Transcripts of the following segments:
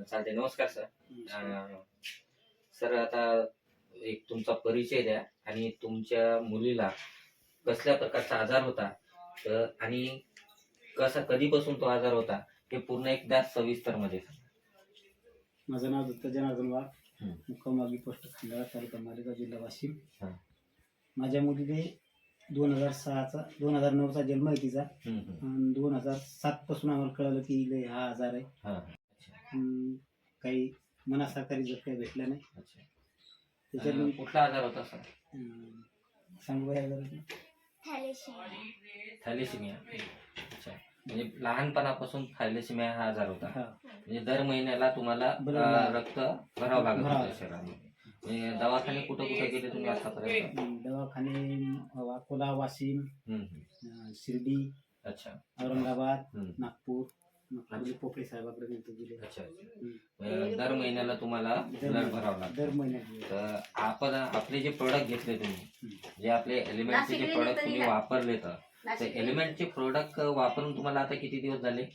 चालते नमस्कार सर अं, सर आता एक तुमचा परिचय द्या आणि तुमच्या मुलीला कसल्या प्रकारचा आजार होता तर आणि कसा कधीपासून तो आजार होता हे पूर्ण एकदा सविस्तरमध्ये सांगा. माझं नाव दत्त जनार्दन वाघ हं. मुक्कामागी पोस्ट खंडाळा तालुका मालेगाव जिल्हा वाशिम हं. माझ्या मुलीने दोन हजार सहाचा दोन हजार नऊचा जन्म आहे तिचा हम्म, हम्म. आणि दोन हजार सात पासून आम्हाला कळालं की हिला हा आजार आहे हा, हं, काही मनासारखा रिझल्ट काही भेटला नाही. अच्छा. त्याच्यात अं, मी कुठला आजार होता सर? हं, सांगू थॅलेसिमिया. अच्छा. म्हणजे लहानपणापासून थॅलेसिमिया हा आजार होता. हा. म्हणजे दर महिन्याला तुम्हाला बरोबर. अं, रक्त भरावं लागत भरावं. होतं शरीरामध्ये. म्हणजे दवाखाने कुठं कुठं गेले तुम्ही आतापर्यंत? हं, दवाखाने अकोला वाशिम हम्म, हम्म. अं, शिर्डी अच्छा. औरंगाबाद हम्म. नागपूर. पोपळे साहेबाकडे गेलतो गेले. अच्छा दर महिन्याला तुम्हाला दर ब्लड भरावं लागतं. दर महिन्यात. तर आपण आपले जे प्रोडक्ट घेतले तुम्ही. जे आपले एलिमेंटचे जे प्रोडक्ट तुम्ही वापरले तर ते एलिमेंटचे प्रोडक्ट वापरून तुम्हाला आता किती दिवस झाले?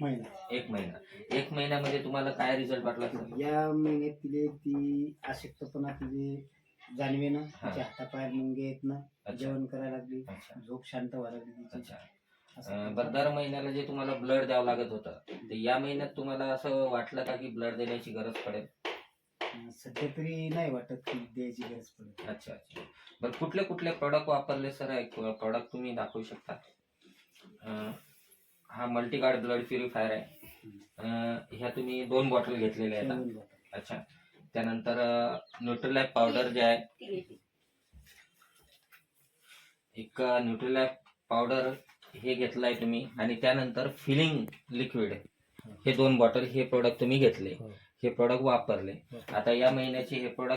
महिना. एक महिना. एक महिन्यामध्ये तुम्हाला काय रिझल्ट वाटला या महिन्यात तिले ती अशक्तपणा तिथे जाणवेनं हा. तिच्या हातापायात मुंगे येत ना अच्छा. जेवण करायला लागली अच्छा. झोप शांत व्हायला लागली तिची. अच्छा. असं अं, बरं दर महिन्याला जे तुम्हाला ब्लड द्यावं लागत होतं तर या महिन्यात तुम्हाला असं वाटलं का की ब्लड देण्याची गरज पडेल? सध्या तरी नाही वाटत की द्यायची गरज पडेल. अच्छा अच्छा. बरं कुठले कुठले प्रोडक्ट वापरले सर? एक प्रोडक्ट तुम्ही दाखवू शकता? अं, हा मल्टीगार्ड ब्लड प्युरिफायर आहे. अं, ह्या तुम्ही दोन बॉटल घेतलेल्या आहेत. अच्छा. त्यानंतर न्यूट्रिलॅक पावडर जे आहे. एक न्यूट्रिलॅक पावडर हे घेतलाय तुम्ही आणि त्यानंतर फिलिंग लिक्विड हे दोन बॉटल हे प्रोडक्ट तुम्ही घेतले हो. हे प्रोडक्ट वापरले हो. आता या महिन्याचे हे प्रोडक्ट